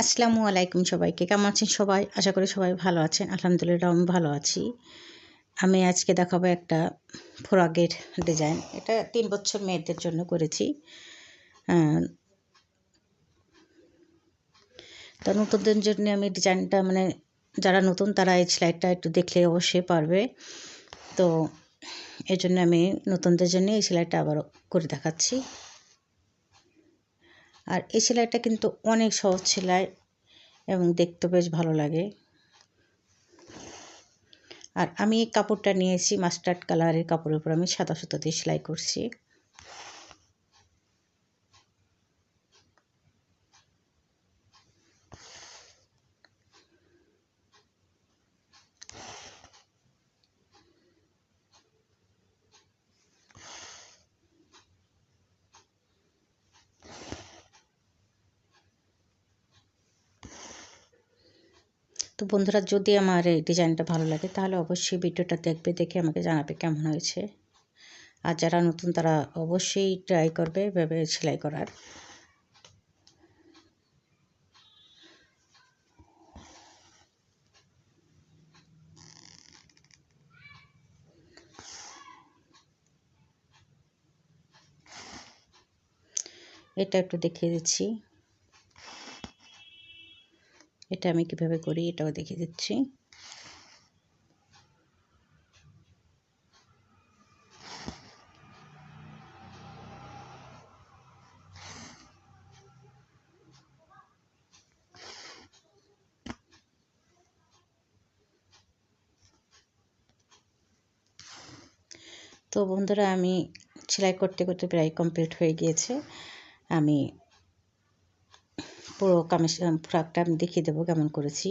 আসসালামু আলাইকুম সবাইকে। কেমন আছেন সবাই? আশা করি সবাই ভালো আছেন। আলহামদুলিল্লাহ আমি ভালো আছি। আমি আজকে দেখাবো একটা ফ্রগের ডিজাইন। এটা তিন বছর মেয়েদের জন্য করেছি। তো নতুনদের জন্য আমি ডিজাইনটা মানে যারা নতুন তারা এই সেলাইটা একটু দেখলে অবশ্যই পারবে। তো এই জন্য আমি নতুনদের জন্য এই সেলাইটা আবার করে দেখাচ্ছি। আর এই সেলাইটা কিন্তু অনেক সহজ সেলাই এবং দেখতে বেশ ভালো লাগে। আর আমি কাপড়টা নিয়েছি মাস্টার্ড কালারের কাপড়ের উপর আমি সাদা সুতো দিয়ে সেলাই করছি। তো বন্ধুরা, যদি আমার এই ডিজাইনটা ভালো লাগে, তাহলে অবশ্যই ভিডিওটা দেখবে, দেখে আমাকে জানাবে কেমন হয়েছে। আর যারা নতুন, তারা অবশ্যই ট্রাই করবে, ভেবে সেলাই করার। এটা একটু দেখিয়ে দিচ্ছি। এটা আমি কীভাবে করি এটাও দেখিয়ে দিচ্ছি। তো বন্ধুরা, আমি সেলাই করতে করতে প্রায় কমপ্লিট হয়ে গিয়েছে। আমি পুরো কামিজ ফ্রাকটা আমি দেখিয়ে দেবো কেমন করেছি।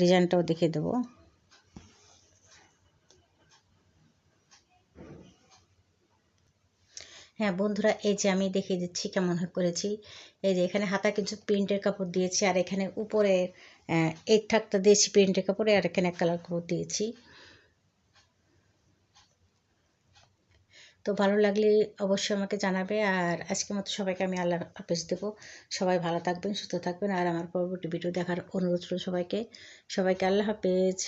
ডিজাইনটাও দেখিয়ে দেবো। হ্যাঁ বন্ধুরা, এই যে আমি দেখিয়ে দিচ্ছি কেমন করেছি। এই যে এখানে হাতা কিছু প্রিন্টের কাপড় দিয়েছি, আর এখানে উপরে এই থাকটা দিয়েছি প্রিন্টের কাপড়ে, আর এখানে কালার কাপড় দিয়েছি। তো ভালো লাগলে অবশ্যই আমাকে জানাবে। আর আজকের মতো সবাইকে আমি আল্লাহ হাফেজ দেবো। সবাই ভালো থাকবেন, সুস্থ থাকবেন। আর আমার পরবর্তী ভিডিও দেখার অনুরোধ রইল সবাইকে। সবাইকে আল্লাহ হাফেজ।